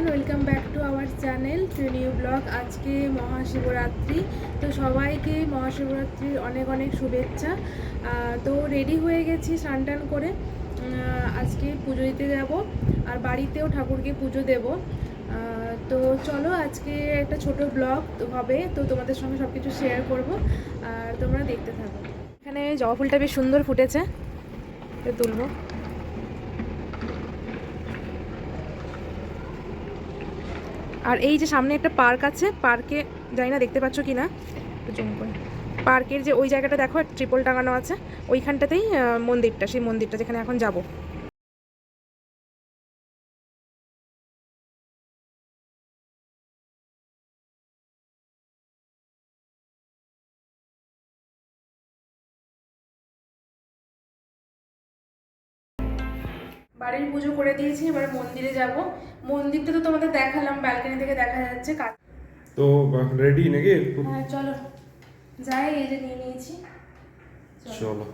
Everyone welcome back to our channel to new blog আজকে মহাশিবরাত্রি। তো সবাইকে মহাশিবরাত্রির অনেক অনেক শুভেচ্ছা। তো রেডি হয়ে গেছি স্নান টান করে। আজকে পুজো দিতে যাব আর বাড়িতেও ঠাকুরকে পুজো দেব। তো চলো আজকে একটা ছোট ব্লগ হবে। তো তোমাদের সঙ্গে সব কিছু শেয়ার করব। আর তোমরা দেখতে থাকো। এখানে জবা ফুলটা বেশ সুন্দর ফুটেছে। তুলবো। আর এই যে সামনে একটা পার্ক আছে পার্কে জানি না দেখতে পাচ্ছ কি না জুম করে। পার্কের যে ওই জায়গাটা দেখো ট্রিপল টাঙানো আছে ওইখানটাতেই মন্দিরটা সেই মন্দিরটা যেখানে এখন যাব। বাড়ির পুজো করে দিয়েছি এবার মন্দিরে যাব। মন্দিরটা তো তোমাদের দেখালাম ব্যালকনি থেকে দেখা যাচ্ছে তো রেডি নাকি? হ্যাঁ চলো। যাই এই যে নিয়ে নিয়েছি। চলো। চলো।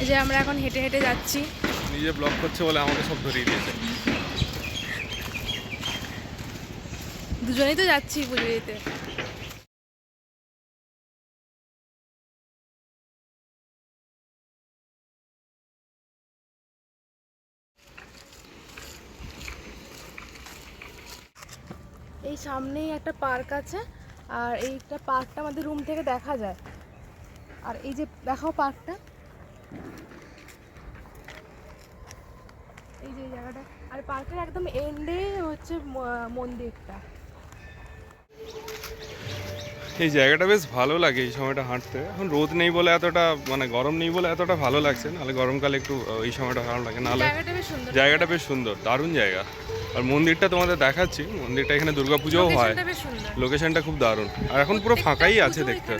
এই যে আমরা এখন হেঁটে হেঁটে যাচ্ছি। নিজে ব্লগ করছে বলে আমাকে সব ধরিয়ে দিয়েছে। দুজনেই তো যাচ্ছি পুজো দিতে। এই সামনেই একটা পার্ক আছে, আর এইটা পার্কটা আমাদের রুম থেকে দেখা যায়। আর এই যে দেখাও পার্কটা। এই যে জায়গাটা। আর পার্কের একদম এন্ডে হচ্ছে মন্দিরটা। এই জায়গাটা বেশ ভালো লাগে এই সময়টা হাঁটতে। এখন রোদ নেই বলে এতটা মানে গরম নেই বলে এতটা ভালো লাগছে নাহলে গরমকালে একটু এই সময়টা ভালো লাগে নাহলে জায়গাটা বেশ সুন্দর। দারুণ জায়গা। আর মন্দিরটা তোমাদের দেখাচ্ছি মন্দিরটা এখানে দুর্গাপুজোও হয়। লোকেশনটা খুব দারুণ। আর এখন পুরো ফাঁকাই আছে দেখতে।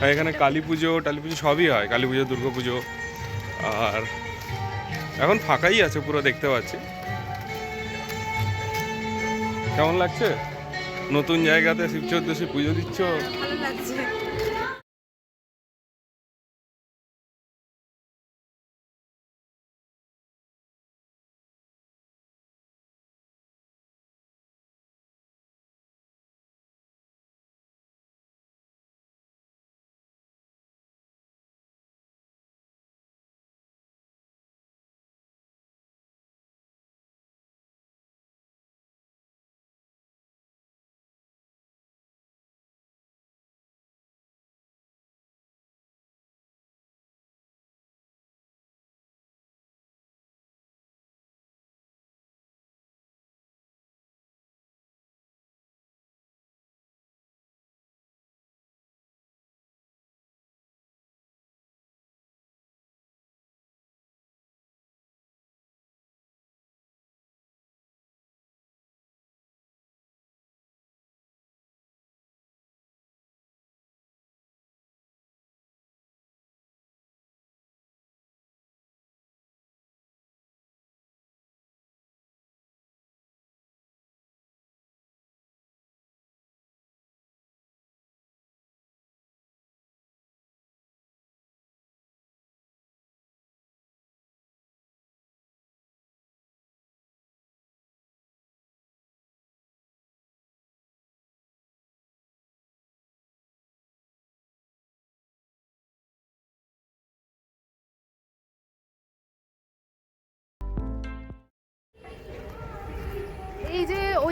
আর এখানে কালী পুজো টালী পুজো সবই হয় কালী পুজো দুর্গা পুজো আর এখন ফাঁকাই আছে পুরো দেখতে পাচ্ছি। কেমন লাগছে? নতুন জায়গাতে শিব চৌদ্দশী পুজো দিচ্ছ? ভালো লাগছে।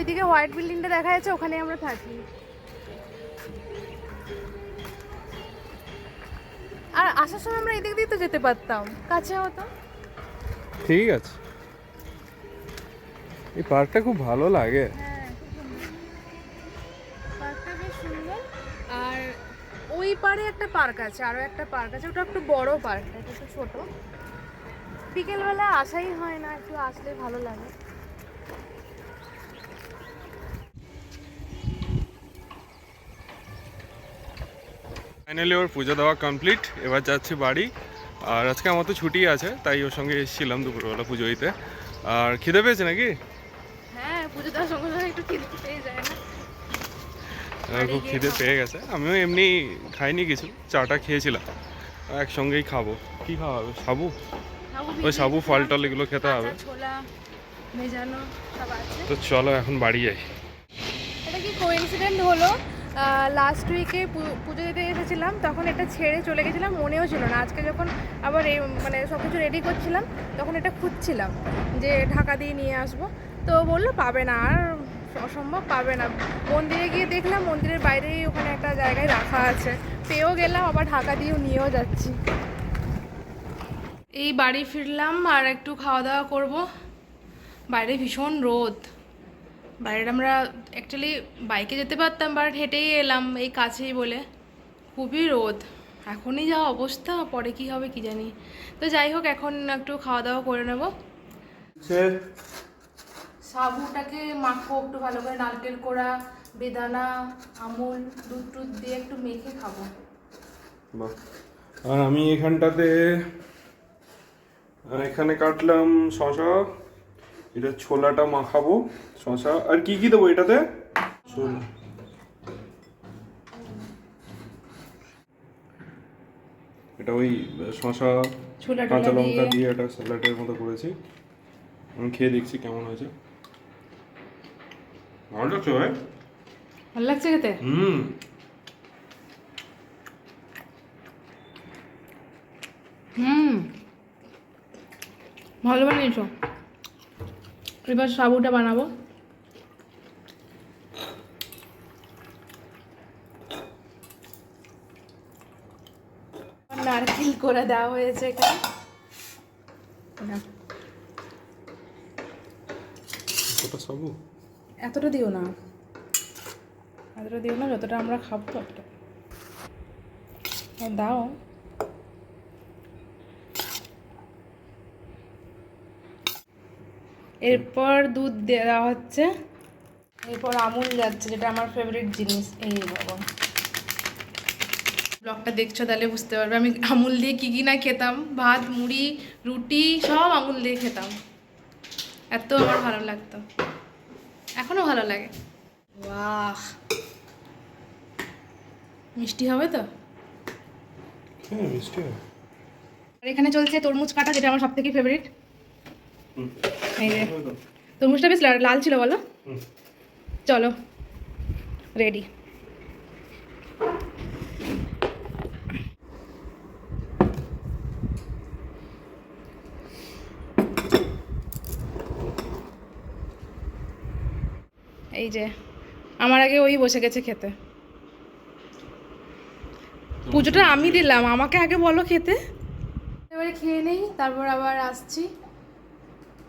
ওইদিকে হোয়াইট বিল্ডিংটা দেখা যাচ্ছে ওখানে আমরা থাকি। আর আসার সময় আমরা এদিক দিয়ে তো যেতে পারতাম কাছে হতো ঠিক আছে। এই পার্কটা খুব ভালো লাগে। হ্যাঁ পার্কটা বেশ সুন্দর। আর ওই পারে একটা পার্ক আছে আরও একটা পার্ক আছে ওটা একটু বড় পার্ক একটু ছোট। বিকেলবেলা আসাই হয় না একটু আসলে ভালো লাগে। ফাইনালি ওর পুজো দেওয়া কমপ্লিট এবার যাচ্ছি বাড়ি। আর আজকে আমার তো ছুটি আছে তাই ওর সঙ্গে এসেছিলাম দুপুরবেলা পুজো দিতে। আর খিদে পেয়েছে নাকি? হ্যাঁ খুব খিদে পেয়ে গেছে। আমিও এমনি খাইনি কিছু চাটা খেয়েছিলাম। একসঙ্গেই খাব। কি খাওয়া হবে? সাবু? ওই সাবু ফল টল এগুলো খেতে হবে। তো চলো এখন বাড়ি যাই। এটা কি কোইন্সিডেন্ট হলো? লাস্ট উইকে পুজো দিতে এসেছিলাম, তখন এটা ছেড়ে চলে গেছিলাম, মনেও ছিল না। আজকে যখন আবার মানে সব কিছু রেডি করছিলাম, তখন এটা খুঁজছিলাম যে ঢাকা দিয়ে নিয়ে আসব। তো বলল, পাবে না, আর অসম্ভব পাবে না। মন্দিরে গিয়ে দেখলাম, মন্দিরের বাইরেই ওখানে একটা জায়গায় রাখা আছে। পেয়েও গেলাম, আবার ঢাকা দিয়েও নিয়েও যাচ্ছি। এই বাড়ি ফিরলাম, আর একটু খাওয়া দাওয়া করব। বাইরে ভীষণ রোদ। বাইরে আমরা অ্যাকচুয়ালি বাইকে যেতে পারতাম বাট হেঁটেই এলাম এই কাছেই বলে। খুবই রোদ। এখনই যা অবস্থা পরে কি হবে কি জানি। তো যাই হোক এখন একটু খাওয়া দাওয়া করে নেব। সাবুটাকে মাখো একটু ভালো করে নারকেল কোড়া বেদানা আমুল দুধ টুধ দিয়ে একটু মেখে খাব। আর আমি এখানটাতে এখানে কাটলাম শশা এটা ছোলাটা মাখাবো। শশা। আর কি কি দেবো এটাতে? ছোলা এটা ওই শশা কাঁচা লঙ্কা দিয়ে। দিয়ে একটা স্যালাডের মতো করেছি। আমি খেয়ে দেখছি কেমন হয়েছে। ভালো লাগছে ভাই? ভালো লাগছে খেতে? হুম। হুম। ভালো বানিয়েছো। এবার সাবুটা বানাবো। নারকেল করে দেওয়া হয়েছে এখানে। এতটা দিও না। এতটা দিও না যতটা আমরা খাব ততটা। দাও। এরপর দুধ দেওয়া হচ্ছে। এরপর আমুল যাচ্ছে যেটা আমার ফেভারিট জিনিস। এই বাবা। ব্লগটা দেখছ তাহলে বুঝতে পারবে। আমি আমুল দিয়ে কী কী না খেতাম? ভাত মুড়ি রুটি সব আমুল দিয়ে খেতাম। এত আমার ভালো লাগতো। এখনও ভালো লাগে। বাহ মিষ্টি হবে তো? হ্যাঁ মিষ্টি আর এখানে চলছে তরমুজ কাটা যেটা আমার সব থেকে ফেভারিট এই যে তরমুজটা বেশ লা- লাল ছিল বলো? চলো রেডি এই যে আমার আগে ওই বসে গেছে খেতে। পুজোটা আমি দিলাম আমাকে আগে বলো খেতে। এবারে খেয়ে নেই তারপর আবার আসছি।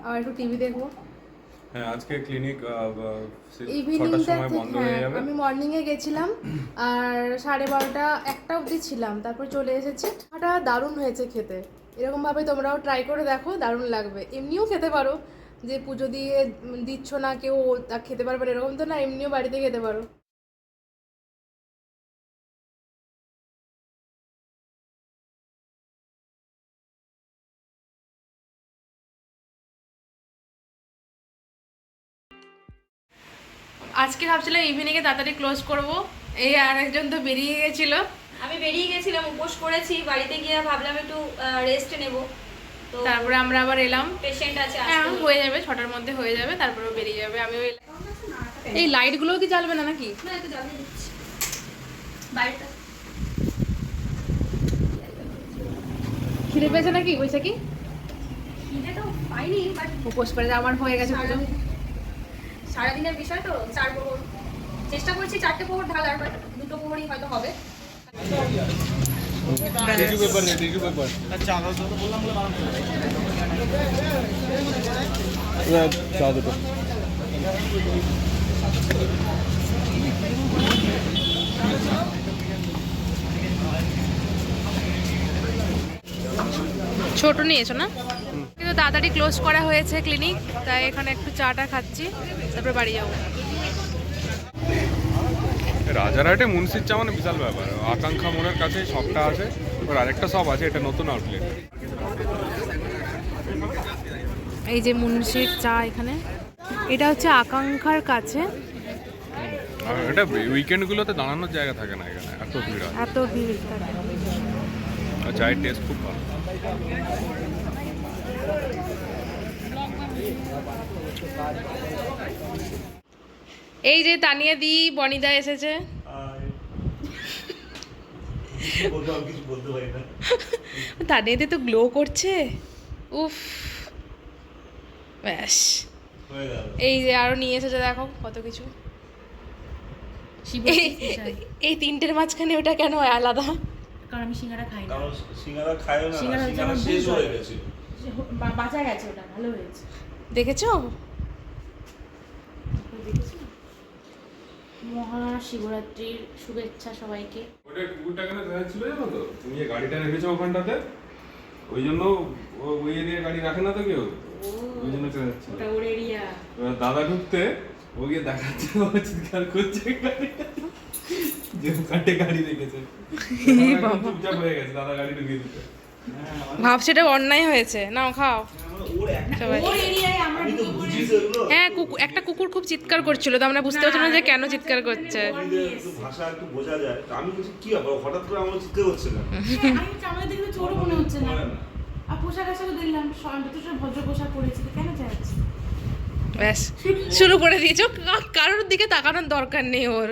আবার একটু টিভি দেখব। হ্যাঁ আজকে ক্লিনিক সময় বন্ধ হয়ে যাবে। আমি মর্নিংয়ে গেছিলাম আর সাড়ে বারোটা একটা অবধি ছিলাম তারপর চলে এসেছি। ওটা দারুণ হয়েছে খেতে। এরকমভাবে তোমরাও ট্রাই করে দেখো দারুণ লাগবে। এমনিও খেতে পারো যে পুজো দিয়ে দিচ্ছ না কেউ, তা খেতে পারবে এরকম তো না, এমনিও বাড়িতে খেতে পারো। আজকে ভাবছিলাম ইভিনিংয়ে তাড়াতাড়ি ক্লোজ করব। এই আর একজন তো বেরিয়ে গেছিল। আমি বেরিয়ে গেছিলাম, উপোস করেছি, বাড়িতে গিয়ে ভাবলাম একটু রেস্ট নেব। তারপরে আমরা আবার এলাম। পেশেন্ট আছে হ্যাঁ হয়ে যাবে ছটার মধ্যে হয়ে যাবে তারপরে বেরিয়ে যাবে আমিও এলাম। এই লাইটগুলোও কি জ্বালবে না নাকি? খিদে পেয়েছে নাকি বৈশাখী? উপোস করে আমার হয়ে গেছে পুজো সারাদিনের বিষয় তো চার প্রহর চেষ্টা করছি চারটে প্রহর ঢালার বাট দুটো প্রহরই হয়তো হবে। চা দুটো। ছোট নিয়েছো না? কিন্তু তাড়াতাড়ি ক্লোজ করা হয়েছে ক্লিনিক তাই এখানে একটু চাটা খাচ্ছি তারপরে বাড়ি যাব। রাজারহাটে মুন্সির চা মানে বিশাল ব্যাপার। আকাঙ্ক্ষা মোড়ের কাছে সবটা আছে এবার আরেকটা সব আছে এটা নতুন আউটলেট এই যে মুন্সির চা এখানে এটা হচ্ছে আকাঙ্ক্ষার কাছে। আর এটা উইকেন্ডগুলোতে দাঁড়ানোর জায়গা থাকে না এখানে এত ভিড় এত ভিড় থাকে। আর চায়ের টেস্ট খুব ভালো। এই যে তানিয়া দি বনিদা এসেছে। বলতে আমি কিছু বলতে পারি না তানিয়া দি তো গ্লো করছে। উফ। ব্যাস। এই যে আরও নিয়ে এসেছে দেখো কত কিছু। এই- এই তিনটের মাঝখানে ওটা কেন আলাদা? কারণ আমি সিঙ্গারা খাই না। সিঙ্গারা খায়ও না সিঙ্গারা শেষ হয়ে গেছে। বাঁচা গেছে ওটা ভালো হয়েছে। দেখেছি? মহাশিবরাত্রির শুভেচ্ছা সবাইকে। ওটা কুকুরটা কেন ছিল জানো তো? তুমি যে গাড়িটা রেখেছো ওখানটাতে ওই জন্য ও ওই এরিয়া গাড়ি রাখে না তো কেউ? ওই জন্য চলে যাচ্ছিল। ওটা ওর এরিয়া। দাদা ঢুকতে ও গিয়ে দেখাচ্ছে ও চিৎকার করছে। গাড়িটা যে ওখানে গাড়ি রেখেছে। চুপচাপ হয়ে গেছে দাদা গাড়ি ঢুকিয়ে দিতে। ভাবছি এটা অন্যায় হয়েছে। নাও খাও। ওর সবাই। ওর এরিয়ায় আমরা হ্যাঁ কুকুর একটা কুকুর খুব চিৎকার করছিল তো আমরা বুঝতে পারছিলাম না যে কেন চিৎকার করছে। ভাষা একটু বোঝা যায়। আমি কি হঠাৎ করে আমার চিৎকার হচ্ছে না আমি দেখলে চোরও মনে হচ্ছে না। আর পোশাক আশাকও দেখলাম অন্তত ভদ্র পোশাক পরেছি কেন চাইছি ব্যাস শুরু করে দিয়েছ। কারোর দিকে তাকানোর দরকার নেই ওর।